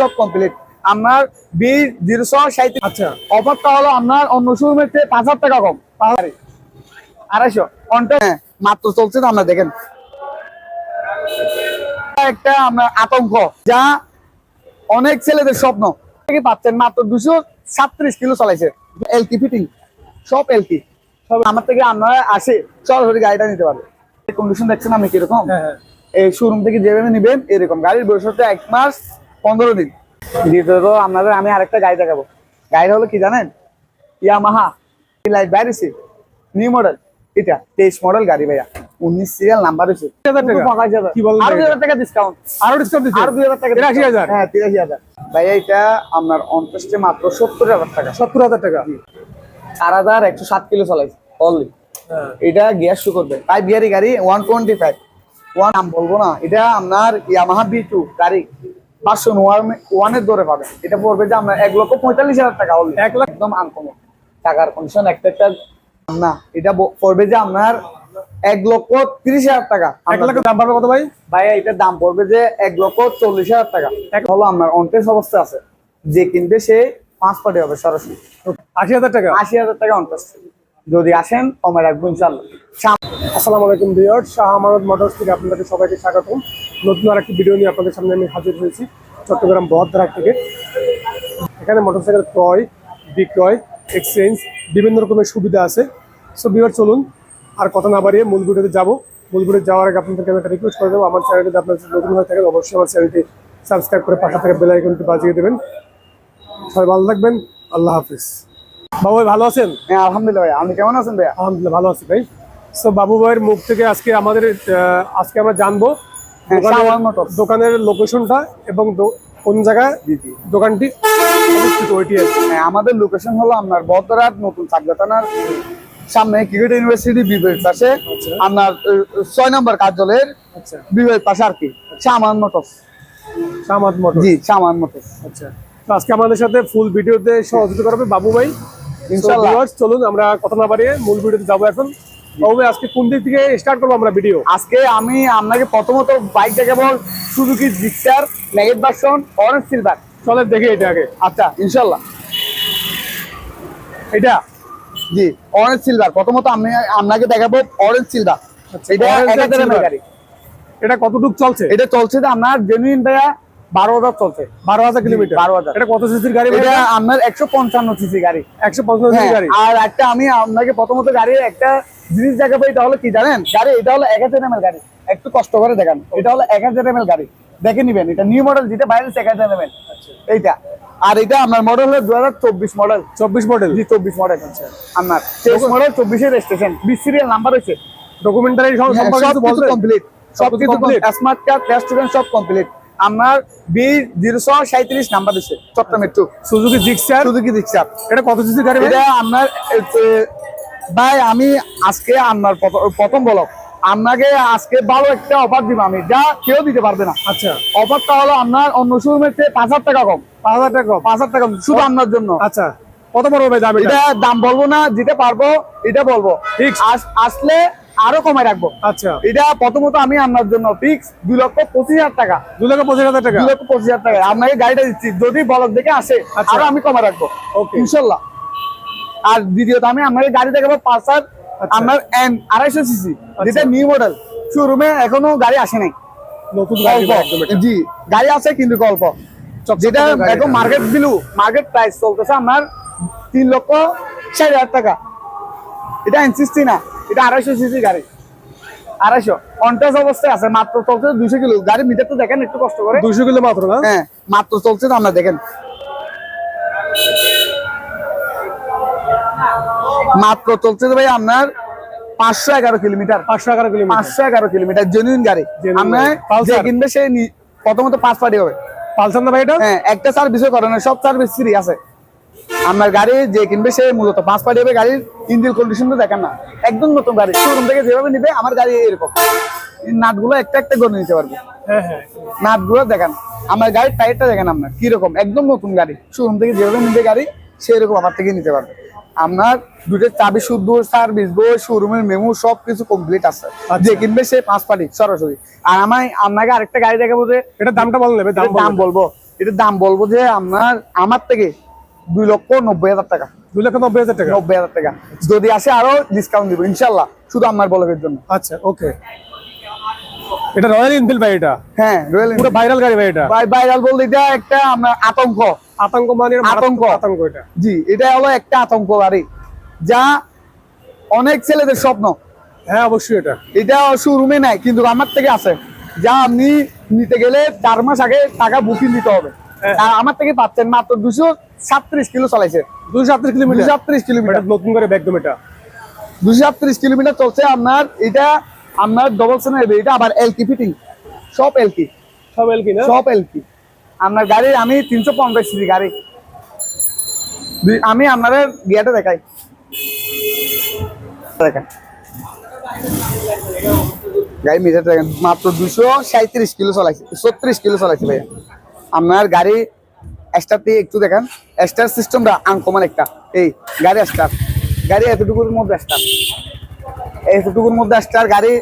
সব কমপ্লিট আপনার জিরোশো সাঁত্রিশ আচ্ছা। অফারটা হলো আপনার অন্য শোরুমের পাঁচ হাজার টাকা কম। পাহাড়ি আড়াইশো। কন্টে মাত্র চলছে তো আমরা দেখেন। একটা আমরা আতঙ্ক যা অনেক ছেলেদের স্বপ্ন। থেকে পাচ্ছেন? মাত্র দুশো সাতত্রিশ কিলো চলাইছে। এলকি ফিটিং সব এলকি সব আমার থেকে আপনারা আসে সরাসরি গাড়িটা নিতে পারবে। কন্ডিশন দেখছেন আমি কীরকম? হ্যাঁ হ্যাঁ। এই শোরুম থেকে যেভাবে নিবেন এরকম। গাড়ির বয়স হচ্ছে এক মাস পনেরো দিন। দ্বিতীয়ত আপনাদের আমি আরেকটা গাড়ি দেখাবো। গাড়িটা হলো কি জানেন? ইয়ামাহা। লাইট বাইরেছি নিউ মডেল এটা তেইশ মডেল গাড়ি ভাইয়া। উনিশ সিরিয়াল নাম্বার হয়েছে। 30,000 টাকা? আরও দুই হাজার টাকা ডিসকাউন্ট আরও ডিসকাউন্ট আরও দুই হাজার টাকা তিরাশি হাজার? হ্যাঁ তিরাশি হাজার। ভাইয়া এটা আপনার মাত্র সত্তর হাজার টাকা। সত্তর হাজার টাকা। চার হাজার একশো সাত কিলো চালাইছে হ্যাঁ। এটা গিয়ার শু করবে। ফাইভ গিয়ারি গাড়ি ওয়ান টোয়েন্টি ফাইভ ওয়ান নাম বলব না। এটা আপনার ইয়ামাহা বি টু গাড়ি। পাঁচশো ওয়ান ওয়ানের দরে পাবে এটা পড়বে যে আমরা এক লক্ষ পঁয়তাল্লিশ হাজার টাকা only। এক লাখ একদম আনকমন টাকার কন্ডিশন একটা একটা না এটা পড়বে যে আপনার এক লক্ষ তিরিশ হাজার টাকা। এক লাখ দাম পাবে কত ভাই? ভাই এটার দাম পড়বে যে এক লক্ষ চল্লিশ হাজার টাকা। হলো আপনার অনটেস অবস্থা আছে। যে কিনবে সে পাঁচ পার্টি হবে সরাসরি। আশি হাজার টাকা? আশি হাজার টাকা অনটেস যদি আসেন কমে রাখব ইনশাল্লাহ আসসালামু আলাইকুম ভিউয়ার শাহ আমানত মোটরস থেকে আপনাদের সবাইকে স্বাগতম। নতুন আরেকটি ভিডিও নিয়ে আপনাদের সামনে আমি হাজির হয়েছি চট্টগ্রাম বহদ্দারাক থেকে। এখানে মোটরসাইকেল ক্রয় বিক্রয় এক্সচেঞ্জ বিভিন্ন রকমের সুবিধা আছে। সো বিবার চলুন আর কথা না বাড়িয়ে মূল ভিডিওতে যাব। মূল ভিডিও যাওয়ার আগে আপনাদেরকে আমি একটা রিকোয়েস্ট করে দেবো আমার চ্যানেলটি আপনার নতুন হয়ে থাকেন অবশ্যই আমার চ্যানেলটি সাবস্ক্রাইব করে পাশে থেকে বেল আইকনটি বাজিয়ে দেবেন। সবাই ভালো থাকবেন আল্লাহ হাফিজ। বাবু ভাই ভালো আছেন? হ্যাঁ আলহামদুলিল্লাহ ভাই আপনি কেমন আছেন ভাই আলহামদুলিল্লাহ ভালো আছি ভাই। সো বাবু ভাইয়ের মুখ থেকে আজকে আমাদের আজকে আমরা জানব দোকানের-। লোকেশনটা এবং কোন জায়গায়? দোকানটি অবস্থিত ওইটি হ্যাঁ, আমাদের লোকেশন হলো আপনার বদরাত নতুন চাকদা থানার সামনে ক্রিকেট ইউনিভার্সিটি বিপরীত পাশে। আচ্ছা। আপনার ছয় নম্বর কার্যালয়ের আচ্ছা। বিপরীত পাশে আর কি সামান মোটরস। সামাদ মোটর জি সামান মোটরস। আচ্ছা। তো আজকে আমাদের সাথে ফুল ভিডিওতে সহযোগিতা করবে বাবু ভাই। ইনশাআল্লাহ চলুন আমরা কথা না বাড়িয়ে মূল ভিডিওতে যাব এখন। ভাই আজকে কোন দিক থেকে স্টার্ট করব আমরা ভিডিও আজকে আমি আপনাকে প্রথমত Suzuki Gixxer version orange silver চলে দেখি এটা আগে। আচ্ছা ইনশাল্লাহ। এটা? জি অরেঞ্জ সিলভার প্রথমত আমি আপনাকে দেখাবো অরেঞ্জ সিলভার এটা হাজার কতটুক চলছে? এটা চলছে আপনার জেনুইন ভাইয়া বারো হাজার চলছে। বারো হাজার কিলোমিটার। 12,000 এটা কত সিসির গাড়ি এটা আপনার একশো পঞ্চান্ন সিসি গাড়ি। একশো পঞ্চাশ হ্যাঁ, গাড়ি। আর একটা আমি আপনাকে প্রথমত গাড়ির একটা জিনিস দেখাবো এটা হলো কি জানেন? গাড়ি এটা হলো এক হাজার এমএল গাড়ি। একটু কষ্ট করে দেখান। এটা হলো এক হাজার এমএল গাড়ি। দেখে নিবেন এটা নিউ মডেল যেটা বাইরে এক হাজার এমএল। এইটা। আর এটা আপনার মডেল হলো দু হাজার চব্বিশ মডেল চব্বিশ মডেল জি চব্বিশ মডেল আপনার তেইশ মডেল চব্বিশের রেজিস্ট্রেশন বিশ সিরিয়াল নাম্বার হয়েছে। ডকুমেন্টারি হ্যাঁ, সব? কমপ্লিট সব কিছু? স্মার্ট কার্ড রেস্টুরেন্ট সব কমপ্লিট আপনার বি জিরোশো সাঁত্রিশ নাম্বার দিচ্ছে চট্টগ্রাম একটু সুজুকি জিক্সার সুজুকি রিক্সা এটা কত সিসি গাড়ি? এটা আপনার ভাই আমি আজকে প্রথ- প্রথম বলো আপনাকে আজকে ভালো একটা অফার দিব আমি। যা কেউ দিতে পারবে না। আচ্ছা। অফারটা হলো আপনার অন্য শোরুমের চেয়ে পাঁচ হাজার টাকা কম। পাঁচ হাজার টাকা কম। পাঁচ হাজার টাকা শুধু আপনার জন্য। আচ্ছা। কত বড় ভাই দাম এটা দাম? বলব না যেটা পারব এটা বলব। Fix? আসলে আরও কমাই রাখব। আচ্ছা। এটা প্রথমত আমি আপনার জন্য ফিক্স দুই লক্ষ পঁচিশ হাজার টাকা। লক্ষ পঁচিশ হাজার টাকা? দুই লক্ষ পঁচিশ হাজার টাকা। আপনাকে গাড়িটা দিচ্ছি যদি বলক দেখে আসে আচ্ছা। আরও আমি কমে রাখব. ইনশাল্লাহ। আর দ্বিতীয়ত আমি আপনাকে গাড়ি দেখাবো পালসার আচ্ছা। আপনার এন আড়াইশো সিসি যেটা নিউ মডেল শোরুমে এখনও গাড়ি আসে নাই। নতুন। জি গাড়ি আছে কিন্তু অল্প। যেটা এখন। মার্কেট মার্কেট প্রাইস চলতেছে আপনার তিন লক্ষ ষাট হাজার টাকা। এটা এনসিসটি না এটা আড়াইশো সিসি গাড়ি। আড়াইশো। কন্টাস অবস্থায় আছে মাত্র চলছে দুশো কিলো। গাড়ি মিটার তো দেখেন একটু কষ্ট করে। দুইশো কিলো মাত্র না? হ্যাঁ মাত্র চলছে তো আমরা দেখেন। মাত্র চলছে ভাই আপনার পাঁচশো এগারো কিলোমিটার। পাঁচশো এগারো কিলোমিটার। পাঁচশো এগারো কিলোমিটার জেনুইন গাড়ি। আমরা যে কিনবে সে প্রথমত পাঁচ পার্টি হবে। পালসার না ভাই এটা? হ্যাঁ একটা সার্ভিসও করে না সব সার্ভিস ফ্রি আছে। আপনার গাড়ি যে কিনবে সে মূলত পাঁচ পার্টি হবে গাড়ির ইঞ্জিন কন্ডিশন তো দেখেন না। একদম নতুন গাড়ি। শোরুম থেকে যেভাবে নিবে আমার গাড়ি এরকম নাটগুলো একটা একটা করে নিতে পারবে। হ্যাঁ হ্যাঁ। নাটগুলো দেখেন আমার গাড়ির টায়ারটা দেখেন আপনার কীরকম? একদম নতুন গাড়ি। শোরুম থেকে যেভাবে নিবে গাড়ি সেরকম আমার থেকে নিতে পারবে। আপনার দুটো চাবি শুদ্ধ সার্ভিস বই শোরুমের মেমো সব কিছু কমপ্লিট আছে। যে কিনবে সে পাঁচ পার্টি সরাসরি। আর আমার আপনাকে আরেকটা গাড়ি দেখাবো যে এটা দামটা বলেন নেবে দাম বলব। এটার দাম বলব যে আপনার আমার থেকে দুই লক্ষ নব্বই হাজার টাকা। দুই লক্ষ নব্বই হাজার টাকা? নব্বই হাজার টাকা। যদি আসে আরও ডিসকাউন্ট দিব ইনশাল্লাহ শুধু আপনার বলবের জন্য। আচ্ছা ওকে। এটা রয়্যাল এনফিল্ড ভাই এটা? হ্যাঁ রয়্যাল পুরো ভাইরাল গাড়ি ভাই এটা? ভাই ভাইরাল বলতে এটা একটা আপনার আতঙ্ক। আতঙ্ক মানে আতঙ্ক। আতঙ্ক এটা। জি এটা হলো একটা আতঙ্ক গাড়ি যা অনেক ছেলেদের স্বপ্ন। হ্যাঁ অবশ্যই এটা। এটা শোরুমে নাই কিন্তু আমার থেকে আছে। যা আপনি নিতে গেলে চার মাস আগে টাকা বুকিং দিতে হবে। হ্যাঁ। আর আমার থেকে পাচ্ছেন মাত্র দুশো সাতত্রিশ কিলো চালাইছে দুশো দুশো কিলোমিটার। সাতত্রিশ কিলোমিটার। নতুন করে একদম এটা। দুশো সাতত্রিশ কিলোমিটার চলছে আপনার এটা আপনার ডবল সেনের এটা আবার এলকি ফিটিং সব এলকি সব এলকি না? সব এলকি আপনার গাড়ি, আমি তিনশো পঞ্চাশ সিসি গাড়ি। আমি আপনাদের গিয়াটা দেখাই। দেখেন। গাড়ি মিটার দেখেন, মাত্র দুশো সাঁত্রিশ কিলো চালাইছে, ছত্রিশ কিলো চালাইছে ভাইয়া। আপনার গাড়ি এক্সট্রাতে একটু দেখেন। এক্সট্রা সিস্টেমটা আনকমন একটা। এই, গাড়ি এক্সট্রা গাড়ি এতটুকুর মধ্যে এক্সট্রা এতটুকুর মধ্যে স্টার গাড়ি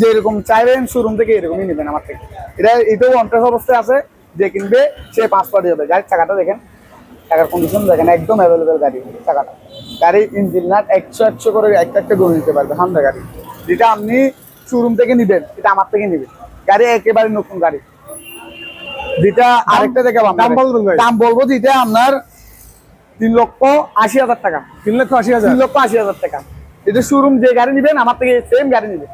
যেরকম চাইবেন শোরুম থেকে এরকমই নেবেন আমার থেকে। এটা, এটাও অন্টাস অবস্থায় আছে। যে কিনবে সে পাঁচ পাটি হবে গাড়ির চাকাটা দেখেন চাকার কন্ডিশন দেখেন একদম অ্যাভেলেবেল গাড়ি চাকাটা। গাড়ির ইঞ্জিন নাট একশো একশো করে একটা একটা গড়ে নিতে পারবে হামদা গাড়ি। যেটা আপনি শোরুম থেকে নিবেন এটা আমার থেকে নিবেন। গাড়ি একেবারে নতুন গাড়ি। যেটা আরেকটা দেখাবো দাম বলবেন দাম বলব যেটা আপনার তিন লক্ষ আশি হাজার টাকা। তিন লক্ষ আশি হাজার? তিন লক্ষ আশি হাজার টাকা। এটা শোরুম যে গাড়ি নিবেন আমার থেকে সেম গাড়ি নিবেন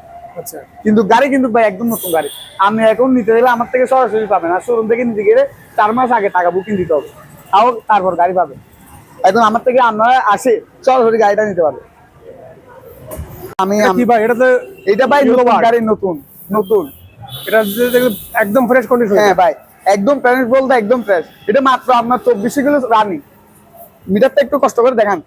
কিন্তু গাড়ি কিন্তু ভাই একদম নতুন গাড়ি। আমি এখন নিতে গেলে আমার থেকে সরাসরি পাবেন। আর শোরুম থেকে নিতে গেলে চার মাস আগে টাকা বুকিং দিতে হবে। তাও তারপর গাড়ি পাবে এখন আমার থেকে আপনারা আসে সরাসরি গাড়িটা নিতে পারবে। আমি এটা ভাই? এটা তো এটা ভাই নতুন গাড়ি নতুন নতুন। এটা একদম ফ্রেশ কন্ডিশন হ্যাঁ ভাই একদম ফ্রেশ বলতে একদম ফ্রেশ এটা মাত্র আপনার চব্বিশে কিলো রানিং মিটারটা একটু কষ্ট করে দেখান।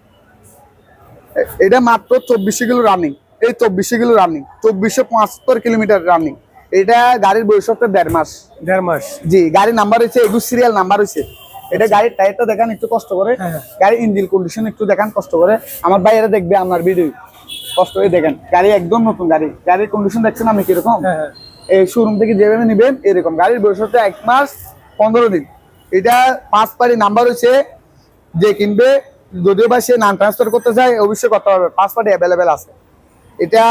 এটা মাত্র চব্বিশে কিলো রানিং এই চব্বিশে কিলো রানিং চব্বিশশো পঁচাত্তর কিলোমিটার রানিং এটা গাড়ির হচ্ছে দেড় মাস। দেড় মাস। জি গাড়ির নাম্বার হচ্ছে একুশ সিরিয়াল নাম্বার হচ্ছে এটা গাড়ির টায়ারটা দেখান একটু কষ্ট করে। হ্যাঁ। গাড়ির ইঞ্জিন কন্ডিশন একটু দেখান কষ্ট করে। আমার ভাইয়েরা দেখবে আপনার ভিডিও কষ্ট করে দেখেন। গাড়ি একদম নতুন গাড়ি। গাড়ির কন্ডিশন দেখছেন আমি কীরকম? হ্যাঁ হ্যাঁ। এই শোরুম থেকে যেভাবে নেবেন এরকম। গাড়ির হচ্ছে এক মাস পনেরো দিন। এটা পাঁচ পারি নাম্বার হচ্ছে যে কিনবে যদিও বা সে নাম ট্রান্সফার করতে চায় অবশ্যই করতে হবে। পাঁচ পার্টি অ্যাভেলেবেল আছে। এটা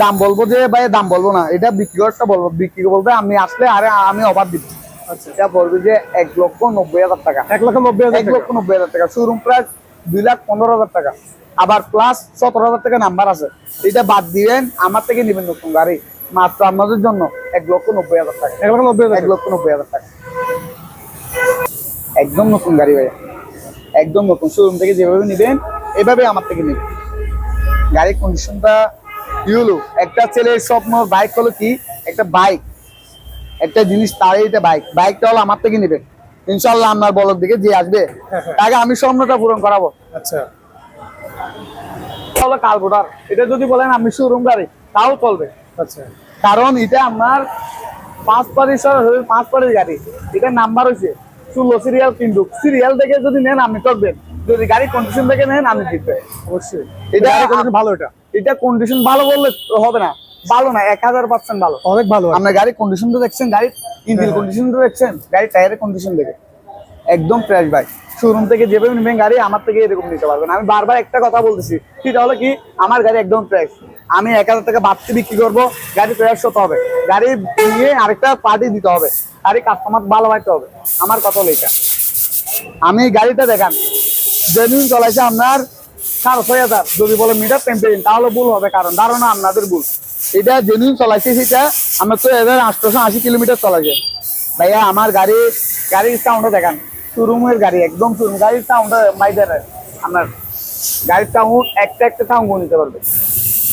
দাম বলব যে ভাই দাম বলব না এটা বিক্রি করতে বলব। বিক্রি বলতে আমি আসলে আরে আমি অফার দিব। আচ্ছা। এটা বলবে যে এক লক্ষ নব্বই হাজার টাকা। এক লক্ষ নব্বই এক লক্ষ নব্বই হাজার টাকা। শোরুম প্রাইস দুই লাখ পনেরো হাজার টাকা। আবার প্লাস সতেরো হাজার টাকা নাম্বার আছে। এটা বাদ দিবেন আমার থেকে নেবেন নতুন গাড়ি। মাত্র আপনাদের জন্য এক লক্ষ নব্বই হাজার টাকা। এক লক্ষ নব্বই এক লক্ষ নব্বই হাজার টাকা। একদম নতুন গাড়ি ভাইয়া। একদম নতুন শোরুম থেকে যেভাবে নেবেন এভাবে আমার থেকে নেবেন। গাড়ির কন্ডিশনটা হলো একটা ছেলের স্বপ্ন বাইক হলো কি? একটা বাইক একটা জিনিস তার এটা বাইক বাইকটা হলো আমার থেকে নেবেন ইনশাল্লাহ আপনার বলক দিকে যে আসবে তাকে আমি স্বপ্নটা পূরণ করাবো। আচ্ছা। হলো কার্বোটার এটা যদি বলেন আমি শোরুম গাড়ি তাও চলবে। আচ্ছা। কারণ এটা আপনার পাঁচ পারি পাঁচ পারির গাড়ি। এটা নাম্বার হয়েছে ষোলো সিরিয়াল কিন্তু সিরিয়াল দেখে যদি নেন আপনি করবেন যদি গাড়ি কন্ডিশন দেখে নেন আমি জিতবে অবশ্যই। এটা ভালো এটা। এটা কন্ডিশন ভালো বললে হবে না। ভালো না এক হাজার পার্সেন্ট ভালো। অনেক ভালো আপনার গাড়ির কন্ডিশন তো দেখছেন গাড়ির ইঞ্জিন কন্ডিশন তো দেখছেন গাড়ির টায়ারের কন্ডিশন দেখে। একদম ফ্রেশ ভাই। শোরুম থেকে যেভাবে নেবেন গাড়ি আমার থেকে এরকম নিতে পারবেন। আমি বারবার একটা কথা বলতেছি সেটা হলো কি আমার গাড়ি একদম ফ্রেশ আমি এক হাজার টাকা বাড়তি বিক্রি করব গাড়ি ফ্রেশ হতে হবে। গাড়ি নিয়ে আরেকটা পার্টি দিতে হবে। গাড়ি কাস্টমার ভালো হবে। আমার কথা হলো এটা। আমি গাড়িটা দেখান। জেনুইন চলাইছে আপনার সাড়ে ছয় হাজার। যদি বলে মিটার টেম্পারিং তাহলে ভুল হবে, কারণ ধারণা আপনাদের ভুল। এটা জেনুইন চলাইছে সেটা আমার তো এবার আটশোশো আশি কিলোমিটার চলাইছে। ভাইয়া, আমার গাড়ি, গাড়ির সাউন্ডটা দেখান। শোরুমের গাড়ি, একদম শোরুম গাড়ির সাউন্ডটা মাইদের আপনার গাড়ির সাউন্ড একটা একটা সাউন্ড নিতে পারবে।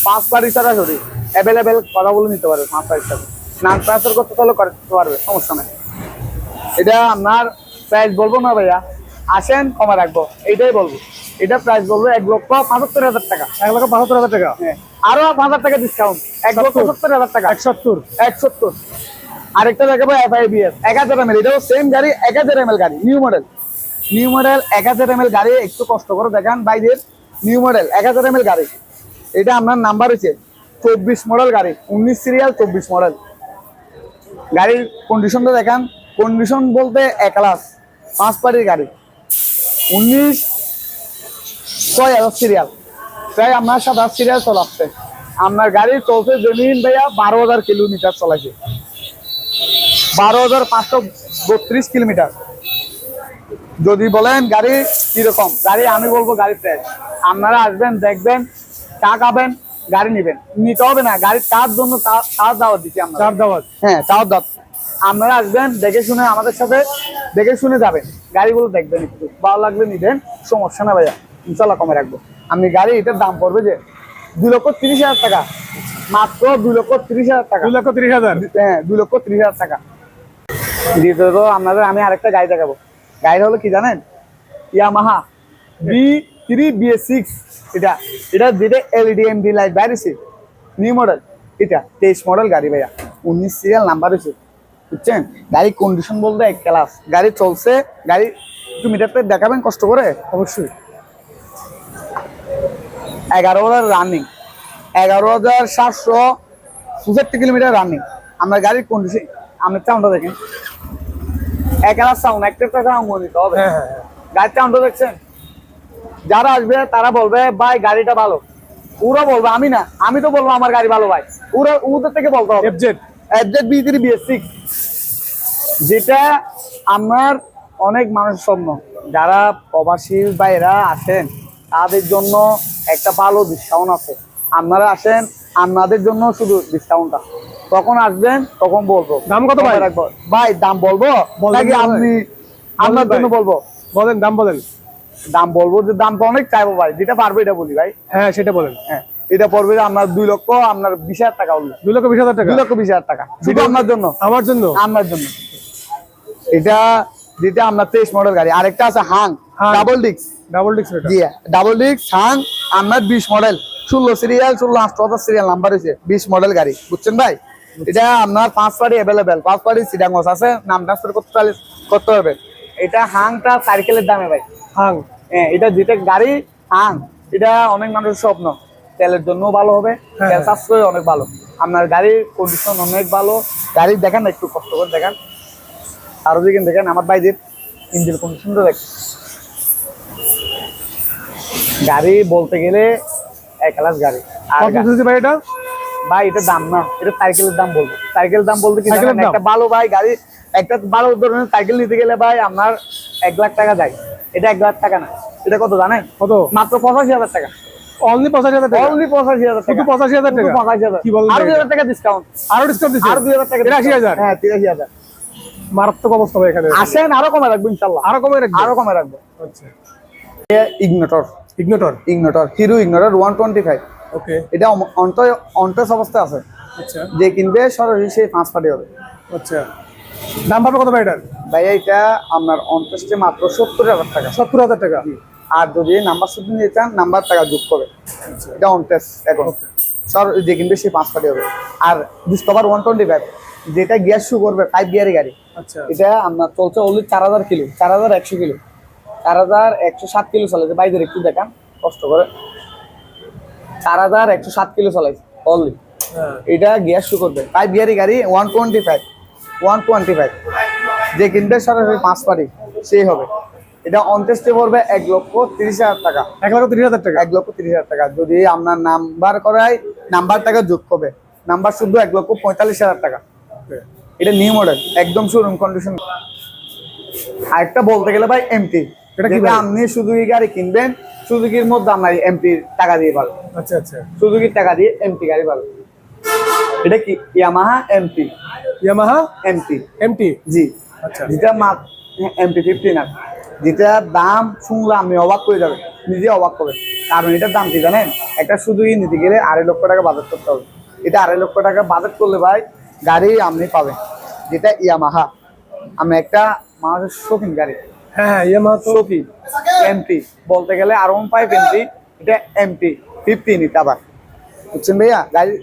পাঁচ বাড়ি সরাসরি অ্যাভেলেবেল কথা বলে নিতে পারবে পাঁচ বাড়ির সাথে নাম ট্রান্সফার করতে তাহলে করতে পারবে, সমস্যা নেই। এটা আপনার প্রাইস বলব না ভাইয়া? আসেন কমা রাখব। এটাই বলব। এটা প্রাইস বলব এক লক্ষ পঁচাত্তর হাজার টাকা। এক লক্ষ বাহাত্তর হাজার টাকা? হ্যাঁ। আরও পাঁচ হাজার টাকা ডিসকাউন্ট এক লক্ষ সত্তর। হাজার টাকা। এক সত্তর এক সত্তর আরেকটা দেখাবো এফ আই বি এস এক হাজার এম এল এটাও সেম গাড়ি এক হাজার এম এল গাড়ি। নিউ মডেল নিউ মডেল এক হাজার এম এল গাড়ি। একটু কষ্ট করে দেখান বাইরের নিউ মডেল এক হাজার এম এল গাড়ি। এটা আপনার নাম্বার হচ্ছে চব্বিশ মডেল গাড়ি উনিশ সিরিয়াল চব্বিশ মডেল গাড়ির কন্ডিশনটা দেখান। কন্ডিশন বলতে এক ক্লাস পাঁচ পাটির গাড়ি। উনিশ ছয় হাজার সিরিয়াল প্রায় আপনার সাত হাজার সিরিয়াল চলাচ্ছে। আপনার গাড়ি চলছে জমিন ভাইয়া বারো হাজার কিলোমিটার চলাইছে। বারো হাজার পাঁচশো বত্রিশ কিলোমিটার। যদি বলেন গাড়ি কীরকম গাড়ি আমি বলব গাড়ি ফ্রেশ আপনারা আসবেন দেখবেন চা খাবেন গাড়ি নেবেন। নিতে হবে না গাড়ি তার জন্য তার দাওয়াত দিচ্ছি আমরা। চার দাওয়াত। হ্যাঁ তাও দাঁত আপনারা আসবেন দেখে শুনে আমাদের সাথে দেখে শুনে যাবেন। গাড়িগুলো দেখবেন একটু। ভালো লাগলে নিবেন সমস্যা না ভাইয়া। ইনশাল্লাহ কমে রাখব। আপনি গাড়ি এটার দাম পড়বে যে দুই লক্ষ তিরিশ হাজার টাকা। মাত্র দুই লক্ষ তিরিশ হাজার টাকা। দুই লক্ষ তিরিশ হাজার? হ্যাঁ দুই লক্ষ তিরিশ হাজার টাকা। দ্বিতীয়ত আপনাদের আমি আরেকটা গাড়ি দেখাবো। গাড়ি হলো কি জানেন? Yamaha V three BS six. এটা এটা যেটা LED MD light বাইরেছে। New model. এটা তেইশ মডেল গাড়ি ভাইয়া। উনিশ সিরিয়াল নাম্বার হয়েছে। বুঝছেন? গাড়ি কন্ডিশন বলতে এক ক্লাস গাড়ি চলছে গাড়ি একটু মিটারটা দেখাবেন কষ্ট করে? অবশ্যই। এগারো হাজার রানিং এগারো হাজার সাতশো পঁচাত্তর কিলোমিটার রানিং আমার গাড়ির কন্ডিশন আপনার চাউন্ডটা দেখেন। এক হাজার সাউন্ড একটা সাউন্ড নিতে হবে। হ্যাঁ হ্যাঁ হ্যাঁ। গাড়ির চাউন্ডটা দেখছেন? যারা আসবে তারা বলবে ভাই গাড়িটা ভালো। ওরা বলবে আমি না আমি তো বলব আমার গাড়ি ভালো ভাই। ওরা ওদের থেকে বলতে হবে। FZ V three BS six যেটা আমার অনেক মানুষের স্বপ্ন। যারা প্রবাসী বাইরা আসেন তাদের জন্য একটা ভালো ডিসকাউন্ট আছে। আপনারা আসেন আপনাদের জন্য শুধু ডিসকাউন্টটা তখন আসবেন তখন বলব। দাম কত ভাই? রাখব। ভাই দাম বলব? নাকি আপনি আপনার জন্য বলব? বলেন দাম বলেন। দাম বলব যে দামটা অনেক চাইব ভাই। যেটা পারব এটা বলি ভাই। হ্যাঁ সেটা বলেন। হ্যাঁ। এটা পড়বে আপনার দুই লক্ষ আপনার বিশ হাজার টাকা হলো দুই লক্ষ বিশ হাজার টাকা? দুই লক্ষ বিশ হাজার টাকা। শুধু আপনার জন্য আমার জন্য? আপনার জন্য। এটা যেটা আপনার তেইশ মডেল গাড়ি। আরেকটা আছে হাং। হাং। ডাবল ডিক্স ডাবল ডিক্স জি ডাবল ডিক্স হাং আপনার বিশ মডেল ষোলো সিরিয়াল ষোলো আটশো সিরিয়াল নাম্বার হয়েছে বিশ মডেল গাড়ি। বুঝছেন ভাই? এটা আপনার পাঁচ পাড়ি অ্যাভেলেবেল পাঁচ পাড়ি সিডাঙ্গস আছে। নাম ট্রান্সফার করতে পারলে করতে হবে এটা হাংটা সাইকেলের দামে ভাই। হাং। হ্যাঁ এটা যেটা গাড়ি হাং। এটা অনেক মানুষের স্বপ্ন। তেলের জন্য ভালো হবে। হ্যাঁ। তেল সাশ্রয় অনেক ভালো। আপনার গাড়ির কন্ডিশন অনেক ভালো। গাড়ি দেখেন একটু কষ্ট করে দেখেন। আরও দিকে দেখেন আমার বাইদের ইঞ্জিন কন্ডিশনটা দেখ গাড়ি বলতে গেলে এক ক্লাস গাড়ি। আর ভাই এটা? ভাই এটা দাম না। এটা সাইকেলের দাম বলব। সাইকেলের দাম বলতে কি? একটা ভালো ভাই গাড়ি একটা ভালো ধরনের সাইকেল নিতে গেলে ভাই আপনার এক লাখ টাকা যায়। এটা এক লাখ টাকা না। এটা কত জানেন? কত? মাত্র পঁচাশি হাজার টাকা। অনলি পঁচাশি হাজার টাকা। অনলি পঁচাশি হাজার শুধু টাকা। পঁচাশি হাজার শুধু টাকা। পঁচাশি হাজার। কি বলেন আরও ভাই দুই এটা? হাজার টাকা ডিসকাউন্ট আরও ডিসকাউন্ট আরও দুই হাজার টাকা তিরাশি হাজার? হ্যাঁ তিরাশি হাজার। মারাত্মক অবস্থা ভাই এখানে। আসেন আরও কমে রাখব ইনশাল্লাহ। আরও কমে রাখবে? আরও কমে রাখব। আচ্ছা। Ignitor Ignitor Ignitor Hero Ignitor one twenty five okay এটা অন্ত অন্টেস অবস্থায় আছে। আচ্ছা। যে কিনবে সরাসরি সেই পাঁচ পাটি হবে। আচ্ছা। দাম পাবে কত ভাই এটার? ভাই এটা আপনার অন্টেস্টে মাত্র সত্তর হাজার টাকা। সত্তর হাজার টাকা। আর যদি নাম্বার শুধু নিতে চান নাম্বার টাকা যোগ করে এটা অন টেস্ট এখন। সর যে কিনবে সে পাঁচ পাটি হবে। আর ডিসকভার ওয়ান টোয়েন্টি ফাইভ যেটা গিয়ার শু করবে ফাইভ গিয়ারের গাড়ি আচ্ছা। এটা আপনার চলছে অনলি চার হাজার কিলো চার হাজার একশো কিলো। চার হাজার একশো সাত কিলো চালাইছে বাইদের একটু দেখান কষ্ট করে। চার হাজার একশো সাত কিলো চালাইছে অনলি হ্যাঁ। এটা গিয়ার শু করবে। ফাইভ গিয়ারি গাড়ি one twenty five one twenty five যে কিনবে সরাসরি পাঁচ পাটি সেই হবে। এটা অনটেস্টে পড়বে এক লক্ষ তিরিশ হাজার টাকা। এক লাখ তিরিশ হাজার টাকা? এক লক্ষ তিরিশ হাজার টাকা। যদি আপনার নাম্বার করায় নাম্বার টাকা যোগ হবে নাম্বার শুধু এক লক্ষ পঁয়তাল্লিশ হাজার টাকা। এটা নিউ মডেল একদম শোরুম কন্ডিশন আরেকটা বলতে গেলে ভাই এমটি এটা কি? আপনি সুজুকি গাড়ি কিনবেন সুজুকির মধ্যে আপনার এমটি টাকা দিয়ে পাবেন আচ্ছা আচ্ছা। সুজুকির টাকা দিয়ে এমটি গাড়ি পাবেন এটা কি? Yamaha MT Yamaha MT MT জি। আচ্ছা। যেটা মাত্র এমটি ফিফটি না যেটার দাম শুনলে আপনি অবাক করে যাবেন নিজে অবাক করবেন কারণ এটার দাম কি জানেন? একটা শুধু নিতে গেলে আড়াই লক্ষ টাকা বাজেট করতে হবে। এটা আড়াই লক্ষ টাকা বাজেট করলে ভাই গাড়ি আপনি পাবেন যেটা ইয়ামাহা আমি একটা মানুষের শৌখিন গাড়ি। হ্যাঁ হ্যাঁ ইয়ামাহা তো শৌখিন এমটি বলতে গেলে আর ওয়ান ফাইভ এমটি এটা এমটি ফিফটি নিতে আবার। বুঝছেন ভাইয়া? গাড়ি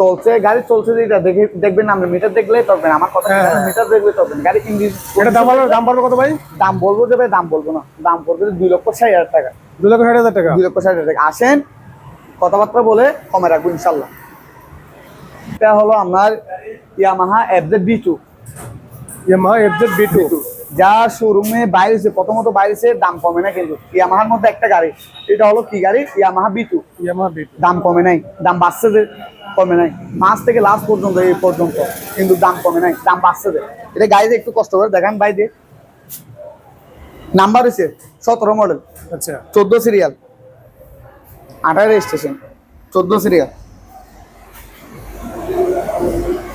চলছে গাড়ি চলছে যেটা দেখে দেখবেন আপনি মিটার দেখলে তবে আমার কথা হ্যাঁ, হ্যাঁ। মিটার দেখলে তবে গাড়ি ইংলিশ এটা দাম পারবে দাম পারবে কত ভাই? দাম বলব যে ভাই দাম বলব না। দাম পড়বে দুই লক্ষ ষাট হাজার টাকা। দু লক্ষ ষাট হাজার টাকা? দুই লক্ষ ষাট হাজার টাকা। আসেন কথাবার্তা বলে কমে রাখব ইনশাল্লাহ। এটা হলো আপনার Yamaha FZ V two Yamaha FZ V two যা শোরুমে বাইরেছে প্রথমত বাইরেছে দাম কমে না কিন্তু। ইয়ামাহার মধ্যে একটা গাড়ি। এটা হলো কি গাড়ি? Yamaha V two Yamaha V দাম কমে নাই। দাম বাড়ছে যে কমে নাই। মাস থেকে লাস্ট পর্যন্ত এই পর্যন্ত কিন্তু দাম কমে নাই দাম বাড়ছে যে। এটা গাড়িতে একটু কষ্ট করে দেখান ভাই দিয়ে নাম্বার হয়েছে সতেরো মডেল আচ্ছা। চোদ্দ সিরিয়াল আঠারো স্টেশন চোদ্দ সিরিয়াল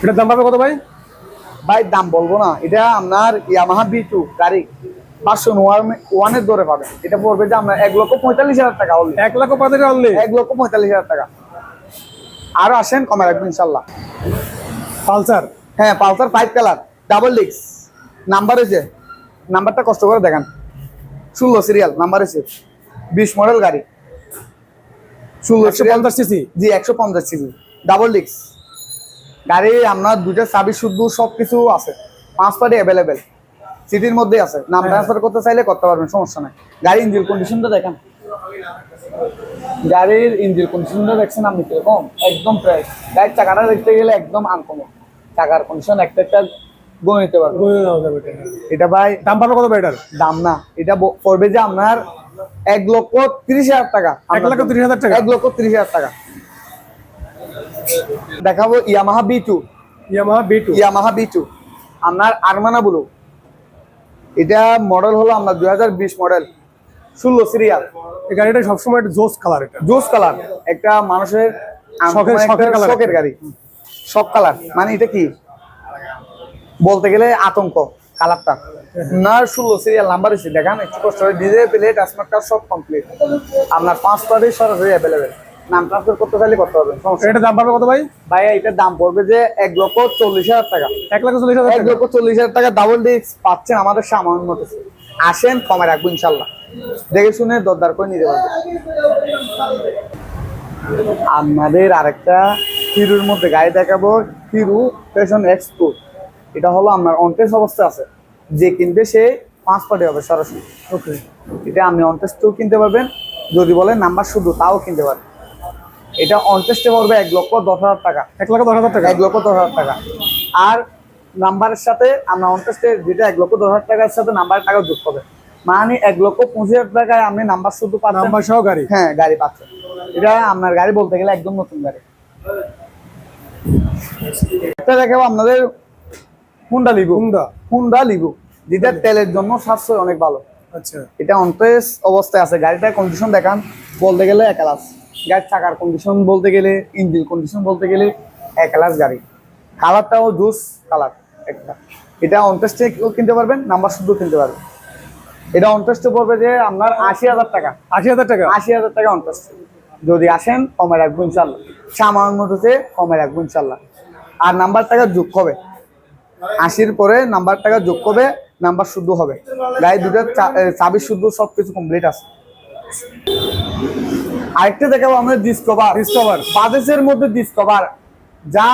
এটার দাম পাবে কত ভাই? ভাই দাম বলব না। এটা আপনার ইয়ামাহা বি টু গাড়ি। পাঁচশো ওয়ানের দরে পাবে এটা পড়বে যে আপনার এক লক্ষ পঁয়তাল্লিশ হাজার টাকা। এক এক লক্ষ পঁয়তাল্লিশ হাজার টাকা। আরও আসেন কমে রাখবেন ইনশাল্লাহ। পালসার? হ্যাঁ পালসার ফাইভ কালার ডাবল ডিক্স নাম্বার হয়েছে নাম্বারটা কষ্ট করে দেখান। ষোলো সিরিয়াল নাম্বার হয়েছে বিশ মডেল গাড়ি। ষোলো একশো পঞ্চাশ সিসি জি একশো পঞ্চাশ সিসি ডাবল ডিক্স গাড়ি আপনার দুইটা চাবি শুদ্ধ সব কিছু আছে। পাঁচ পার্টি অ্যাভেলেবেল সিটির মধ্যে আছে। নাম ট্রান্সফার করতে চাইলে করতে পারবেন সমস্যা নাই। গাড়ি ইঞ্জিন কন্ডিশনটা দেখেন। গাড়ির ইঞ্জিন কন্ডিশনটা দেখছেন আপনি কীরকম? একদম ফ্রেশ গাড়ির চাকাটা দেখতে গেলে একদম আনকমন চাকার কন্ডিশন একটা একটা গনে নিতে পারবেন। এটা। ভাই দাম পাবে কত ভাই এটার? দাম না। এটা পড়বে যে আপনার এক লক্ষ তিরিশ হাজার টাকা। এক লক্ষ তিরিশ হাজার টাকা? এক লক্ষ তিরিশ হাজার টাকা। দেখাবো Yamaha V two Yamaha V two Yamaha V two আপনার আরমানা ব্লু এটা মডেল হলো আপনার দুই হাজার বিশ মডেল ষোলো সিরিয়াল এই গাড়িটা সবসময় একটা জোস কালার এটা। জোস কালার একটা মানুষের শখের- মানে শখের শখের গাড়ি। সব কালার মানে এটা কি? বলতে গেলে আতঙ্ক কালারটা না ষোলো সিরিয়াল নাম্বার এসে দেখান একটু কষ্ট করে ডিজে প্লেট আসমার সব কমপ্লিট আপনার পাঁচ পার্টি সরাসরি অ্যাভেলেবেল নাম ট্রান্সফার করতে চাইলে করতে। এটার দাম পাবে কত ভাই? ভাই এটার দাম পড়বে যে এক লক্ষ চল্লিশ হাজার টাকা। এক লাখ চল্লিশ হাজার এক লক্ষ চল্লিশ হাজার টাকা ডাবল ডিস্ক পাচ্ছেন আমাদের সামান্য আসেন কমে রাখব ইনশাল্লাহ। দেখে শুনে দরদার করে নিতে পারবেন আমাদের আরেকটা হিরোর মধ্যে গাড়ি দেখাবো। হিরো ফ্যাশন এক্সপো এটা হলো আপনার অনটেস অবস্থা আছে। যে কিনবে সে পাঁচ পার্টি হবে সরাসরি। ওকে এটা আপনি অনটেস্টও কিনতে পারবেন। যদি বলেন নাম্বার শুধু তাও কিনতে পারবেন। এটা অনটেস্টে পড়বে এক লক্ষ দশ হাজার টাকা। এক লক্ষ দশ হাজার টাকা? এক লক্ষ দশ হাজার টাকা। আর নাম্বারের সাথে আমরা অনটেস্টে যেটা এক লক্ষ দশ হাজার টাকার সাথে নাম্বারের টাকা যোগ হবে। মানে এক লক্ষ পঁচিশ হাজার টাকায় আপনি নাম্বার শুধু পাচ্ছেন। নাম্বার সহ গাড়ি? হ্যাঁ গাড়ি পাচ্ছেন। এটা আপনার গাড়ি বলতে গেলে একদম নতুন গাড়ি। এটা দেখাবো আপনাদের Honda Livo Honda Honda Livo যেটা তেলের জন্য সাশ্রয় অনেক ভালো। আচ্ছা। এটা অনটেস অবস্থায় আছে। গাড়িটার কন্ডিশন দেখান। বলতে গেলে একালাস। গাড়ির চাকার কন্ডিশন বলতে গেলে ইঞ্জিন কন্ডিশন বলতে গেলে একালাস গাড়ি। কালারটাও জুস কালার একটা। এটা অনটেস্টে কিনতে পারবেন নাম্বার শুদ্ধ কিনতে পারবেন। এটা অনটেস্টে পড়বে যে আপনার আশি হাজার টাকা। আশি হাজার টাকা? আশি হাজার টাকা অনটেস্ট যদি আসেন কমে রাখব ইনশাল্লাহ সামান্য মতোতে কমে রাখব ইনশাল্লাহ আর নাম্বার টাকা যোগ হবে। আশির পরে নাম্বার টাকা যোগ হবে নাম্বার শুদ্ধ হবে। গাড়ি দুটো চাবি শুদ্ধ সব কিছু কমপ্লিট আছে। আরেকটা দেখাবো আমরা ডিসকভার ডিসকভার বাজেসের মধ্যে ডিসকভার যা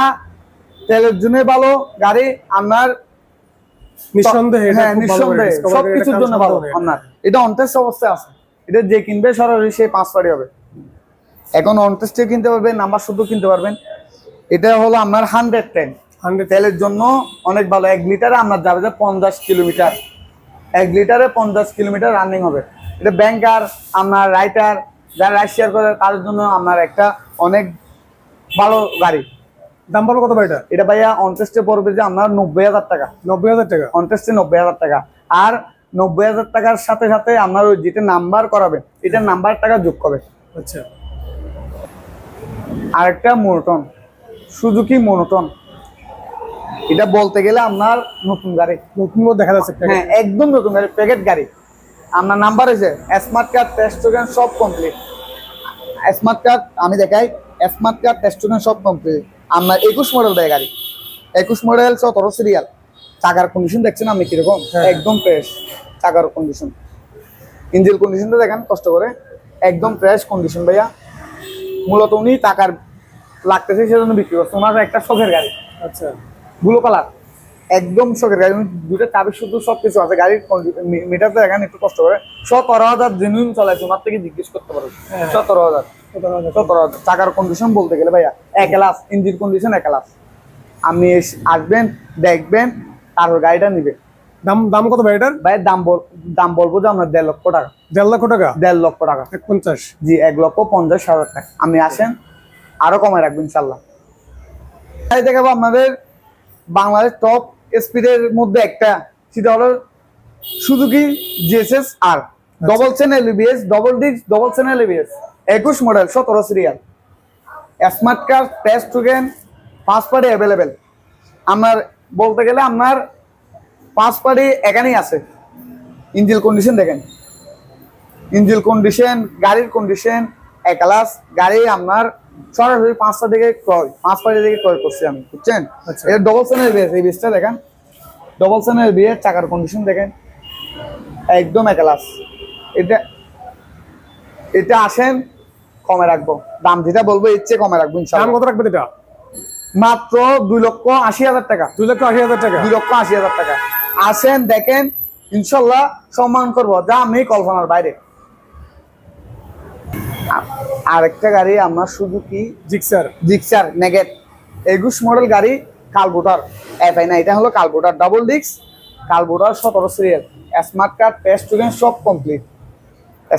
তেলের জন্য ভালো গাড়ি আপনার নিঃসন্দেহে হ্যাঁ খুব ভালো গাড়ি। নিঃসন্দেহে Discover সব গাড়িটা কিছুর কারণ জন্য ভালো। আপনার এটা অনটেস্ট অবস্থায় আছে। এটা যে কিনবে সরাসরি সে পাঁচ পারি হবে। এখন অনটেস্টে কিনতে পারবেন নাম্বার শুদ্ধ কিনতে পারবেন। এটা হলো আপনার হান্ড্রেড টেন 100 তেলের জন্য অনেক ভালো। এক লিটারে আপনার যাবে যে পঞ্চাশ কিলোমিটার। এক লিটারে পঞ্চাশ কিলোমিটার রানিং হবে। এটা ব্যাংকার আপনার রাইটার যারা রাইড শেয়ার করে তাদের জন্য আপনার একটা অনেক ভালো গাড়ি। দাম পাবে কত ভাই এটা? এটা ভাইয়া অনটেস্টে পড়বে যে আপনার নব্বই হাজার টাকা। নব্বই হাজার টাকা। অনটেস্টে নব্বই হাজার টাকা। আর নব্বই হাজার টাকার সাথে সাথে আপনার ওই যেটা নাম্বার করাবে এটা নাম্বার টাকা যোগ করবে। আচ্ছা। আরেকটা মোনোটন সুজুকি মোনোটন এটা বলতে গেলে আপনার নতুন গাড়ি। নতুন দেখা যাচ্ছে হ্যাঁ একদম নতুন গাড়ি প্যাকেট গাড়ি। আপনার নাম্বার হয়েছে স্মার্ট কার্ড টেস্ট সব কমপ্লিট স্মার্ট কার্ড আমি দেখাই স্মার্ট কার্ড টেস্ট সব কমপ্লিট আপনার একুশ মডেল দেয় গাড়ি। একুশ মডেল সতেরো সিরিয়াল চাকার কন্ডিশন দেখছেন আপনি কীরকম? হ্যাঁ। একদম ফ্রেশ চাকার কন্ডিশন ইঞ্জিন কন্ডিশনটা দেখেন কষ্ট করে। একদম ফ্রেশ কন্ডিশন ভাইয়া। মূলত উনি টাকার লাগতেছে সেজন্য বিক্রি করছে। ওনার একটা শখের গাড়ি। আচ্ছা। ব্লু কালার একদম শখের গাড়ি দুটো চাবি শুধু সব কিছু আছে গাড়ির মিটারটা এখানে একটু কষ্ট করে। সতেরো হাজার জেনুইন চলাইছে ওনার থেকে জিজ্ঞেস করতে পারো? হ্যাঁ। সতেরো হাজার। সতেরো হাজার। চাকার কন্ডিশন বলতে গেলে ভাইয়া এক ক্লাস ইঞ্জিন কন্ডিশন এক ক্লাস আপনি আসবেন দেখবেন তারপর গাড়িটা নিবে। দাম দাম কত ভাই এটার? ভাই দাম বল দাম বলব যে আপনার দেড় লক্ষ টাকা। দেড় লক্ষ টাকা? দেড় লক্ষ টাকা। এক পঞ্চাশ জি এক লক্ষ পঞ্চাশ হাজার টাকা। আপনি আসেন আরও কমায় রাখবেন ইনশাল্লাহ। গাড়ি দেখাবো আপনাদের বাংলাদেশ টপ স্পিডের মধ্যে একটা সেটা হলো সুজুকি জিএসএস আর double channel ABS double disc double channel ABS একুশ মডেল সতেরো serial smart card test token পাঁচ পার্টি অ্যাভেলেবেল আপনার বলতে গেলে আপনার পাঁচ পার্টি এখানেই আছে। ইঞ্জিল কন্ডিশন দেখেন। ইঞ্জিল কন্ডিশন গাড়ির কন্ডিশন একালাস গাড়ি আপনার সরাসরি পাঁচটা থেকে ক্রয় পাঁচ পাঁচটা থেকে ক্রয় করছি আমি বুঝছেন। এটা ডবল সেনের বিয়ে এই বিয়েসটা দেখেন। ডবল সেনের বিয়ে চাকার কন্ডিশন দেখেন। একদম একালাস। এটা এটা আসেন কমে রাখব। দাম যেটা বলব এর চেয়ে কমে রাখব দাম কত রাখবেন এটা? মাত্র দুই লক্ষ আশি হাজার টাকা। দুই লক্ষ আশি হাজার টাকা? দুই লক্ষ আশি হাজার টাকা। আসেন দেখেন ইনশাল্লাহ সম্মান করব। যা আমি কল্পনার বাইরে। আরেকটা গাড়ি আমার শুধু কি জিক্সার জিক্সার নেগেট একুশ মডেল গাড়ি কালবোটার এফআই না এটা হলো কালবোটার ডাবল ডিক্স কালবোটার সতেরো সিরিয়াল স্মার্ট কার্ড টেস্ট সব complete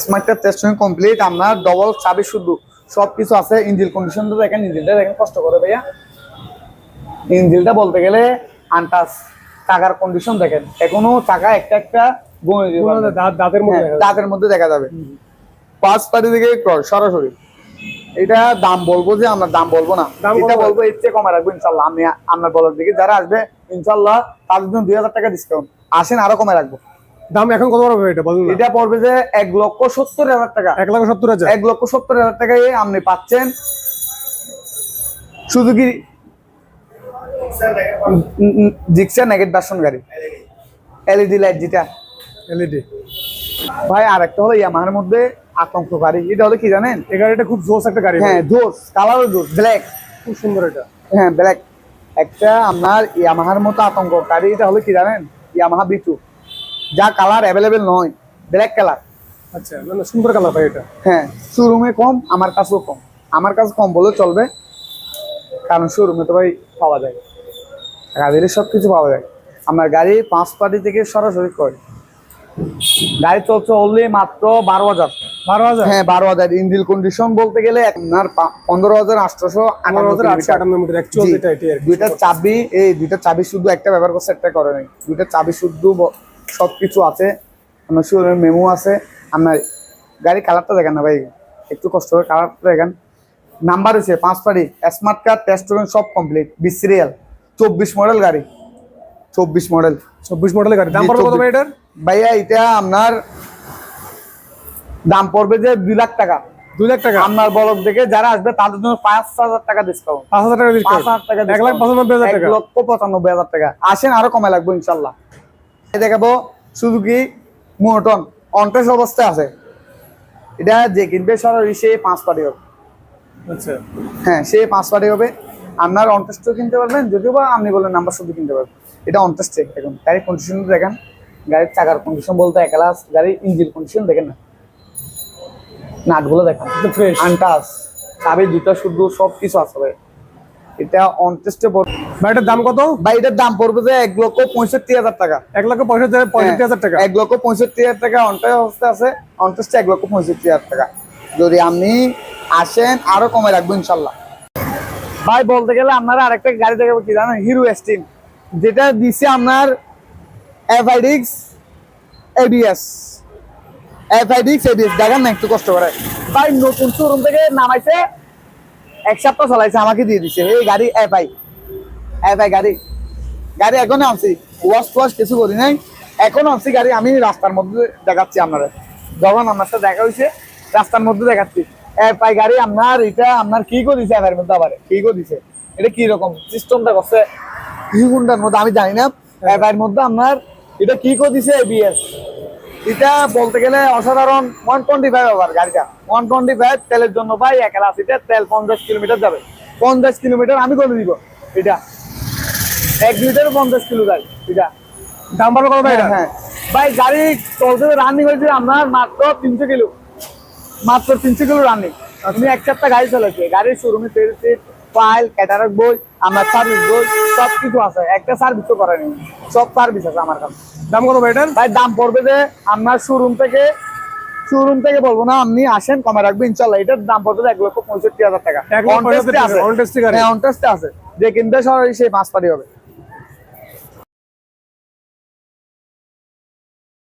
smart card test complete আপনার ডবল চাবি শুধু সব কিছু আছে। ইঞ্জিল কন্ডিশনটা দেখেন ইঞ্জিলটা দেখেন কষ্ট করে ভাইয়া। ইঞ্জিলটা বলতে গেলে আনটাস টাকার কন্ডিশন দেখেন। এখনও টাকা একটা একটা দাঁতের মধ্যে হ্যাঁ। দাঁতের মধ্যে দেখা যাবে। পাঁচ পাটি থেকে সরাসরি। এটা দাম বলব যে আমরা দাম বলব না। এটা বলব এর চেয়ে কমে রাখব ইনশাল্লাহ। আমি আপনার বলার দিকে যারা আসবে ইনশাল্লাহ তাদের জন্য দুই হাজার টাকা ডিসকাউন্ট আসেন আরও কমে রাখব। দাম এখন কত পড়বে এটা? বলুন এটা পড়বে যে এক লক্ষ সত্তর হাজার টাকা। এক লাখ সত্তর হাজার। এক লক্ষ সত্তর হাজার টাকায় আপনি পাচ্ছেন সুজুকি জিক্সার নেগেট ভার্সন গাড়ি। এলইডি লাইট যেটা। এলইডি। ভাই আর একটা হলো ইয়ামাহার মধ্যে আতঙ্ক গাড়ি এটা হলো কি জানেন? এই গাড়িটা খুব জোস একটা গাড়ি হ্যাঁ জোস কালারও জোস ব্ল্যাক খুব সুন্দর এটা। হ্যাঁ ব্ল্যাক একটা আপনার ইয়ামাহার মতো আতঙ্ক গাড়ি এটা হলো কি জানেন? ইয়ামাহা বিটু যা কালার অ্যাভেলেবেল নয় ব্ল্যাক কালার। আচ্ছা মানে সুন্দর কালার ভাই এটা। হ্যাঁ শোরুমে কম আমার কাছেও কম। আমার কাছে কম বলে চলবে কারণ শোরুমে তো ভাই পাওয়া যায়। গাড়ির সব কিছু পাওয়া যায়। আমার গাড়ি পাঁচ পার্টি থেকে সরাসরি করে গাড়ি চলছে অনলি মাত্র বারো হাজার। বারো হাজার? হ্যাঁ বারো হাজার ইঞ্জিল কন্ডিশন বলতে গেলে আপনার পনেরো হাজার আটশোশো। দুইটা চাবি এই দুইটা চাবি শুধু একটা ব্যবহার করছে একটা করে নাই। দুইটা চাবি শুধু সবকিছু আছে। আপনার শুধু মেমো আছে। আপনার গাড়ি কালারটা দেখেন না ভাই একটু কষ্ট করে কালারটা দেখেন। নাম্বার হচ্ছে পাঁচ পাড়ি স্মার্ট কার্ড টেস্ট সব কমপ্লিট বিশ সিরিয়াল চব্বিশ মডেল গাড়ি। চব্বিশ মডেল। চব্বিশ মডেলের গাড়ি। দাম পড়বে কত ভাই এটার ভাইয়া এটা আপনার দাম পড়বে যে দুই লাখ টাকা। দুই লাখ টাকা? আপনার বলক দেখে যারা আসবে তাদের জন্য পাঁচ হাজার টাকা ডিসকাউন্ট পাঁচ হাজার টাকা পাঁচ ডিসকাউন্ট হাজার টাকা এক লাখ পঁচানব্বই হাজার টাকা? লক্ষ পঁচানব্বই হাজার টাকা। আসেন আরও কমে লাগবে ইনশাল্লাহ। দেখাবো সুজুকি মোটন অন্টেস অবস্থায় আছে। এটা যে কিনবে সরাসরি সে পাঁচ পাটি হবে। আচ্ছা। হ্যাঁ সে পাঁচ পাটি হবে। আপনার অন্টেস্টও কিনতে পারবেন যদিও বা আপনি বললেন নাম্বার শুধু কিনতে পারবেন। এটা অন্টেস্টে দেখুন। গাড়ির কন্ডিশন দেখেন। গাড়ির চাকার কন্ডিশন বলতে একলাস গাড়ির ইঞ্জিন কন্ডিশন দেখেন না? নাটগুলো দেখেন। ফ্রেশ আনটাস চাবি দুটো শুধু সব কিছু আছে ভাই। এটা অনটেস্টে ভাই এটার দাম কত? ভাই এটার দাম পড়বে যে এক লক্ষ পঁয়ষট্টি হাজার টাকা। এক লক্ষ পঁয়ষট্টি পঁয়ষট্টি হাজার টাকা। এক লক্ষ পঁয়ষট্টি হাজার টাকা অনটেস্ট অবস্থা আছে। অনটেস্টে এক লক্ষ পঁয়ষট্টি হাজার টাকা। যদি আপনি আসেন আরও কমে রাখব ইনশাল্লাহ। ভাই বলতে গেলে আপনারা আরেকটা গাড়ি দেখাবো কি জানেন? হিরো এস্টিম যেটা দিছে আপনার এফআইডিক্স এবিএস এফআইডিক্স এবিএস দেখেন না, একটু কষ্ট করে। ভাই, নতুন শোরুম থেকে নামাইছে, এক সপ্তাহ চালাইছে, আমাকে দিয়ে দিছে। এই গাড়ি এফআই এফআই গাড়ি। গাড়ি এখনও আনছি ওয়াশ ওয়াশ কিছু করি নাই। এখনও আনছি গাড়ি, আমি রাস্তার মধ্যে দেখাচ্ছি আপনারা যখন আপনার সাথে দেখা হয়েছে, রাস্তার মধ্যে দেখাচ্ছি। এফআই গাড়ি, আপনার এটা, আপনার কি করে দিছে এফআই মধ্যে আবার কি করে দিছে? এটা কি রকম? সিস্টেমটা করছে হিগুন্ডার মধ্যে আমি জানি না। এফআই এর মধ্যে আপনার এটা কি করে দিছে এবিএস এটা বলতে গেলে অসাধারণ ওয়ান টোয়েন্টি ফাইভ আবার গাড়িটা। ওয়ান টোয়েন্টি ফাইভ তেলের জন্য ভাই এক আশিতে তেল পঞ্চাশ কিলোমিটার যাবে। পঞ্চাশ কিলোমিটার আমি করে দিব এটা। এক লিটার পঞ্চাশ কিলো যায় এটা। দাম পড়বে কত ভাই হ্যাঁ হ্যাঁ। ভাই গাড়ি চলতে রানিং হয়েছে আপনার মাত্র তিনশো কিলো। মাত্র তিনশো কিলো রানিং আপনি এক সপ্তাহ গাড়ি চালাচ্ছে গাড়ির শোরুমে পেয়েছে ফাইল ক্যাটারক বই আমার সার্ভিস বই সব কিছু আছে। একটা সার্ভিসও করেনি। সব সার্ভিস আছে আমার কাছে। দাম কত ভাইটার ভাই দাম পড়বে যে আপনার শোরুম থেকে শোরুম থেকে বলব না আপনি আসেন কমে রাখবেন ইনশাল্লাহ। এটার দাম পড়বে যে এক লক্ষ পঁয়ষট্টি হাজার টাকা। আছে। গাড়ি। হ্যাঁ আছে। যে কিনতে সরাসরি সেই মাছ পারি হবে।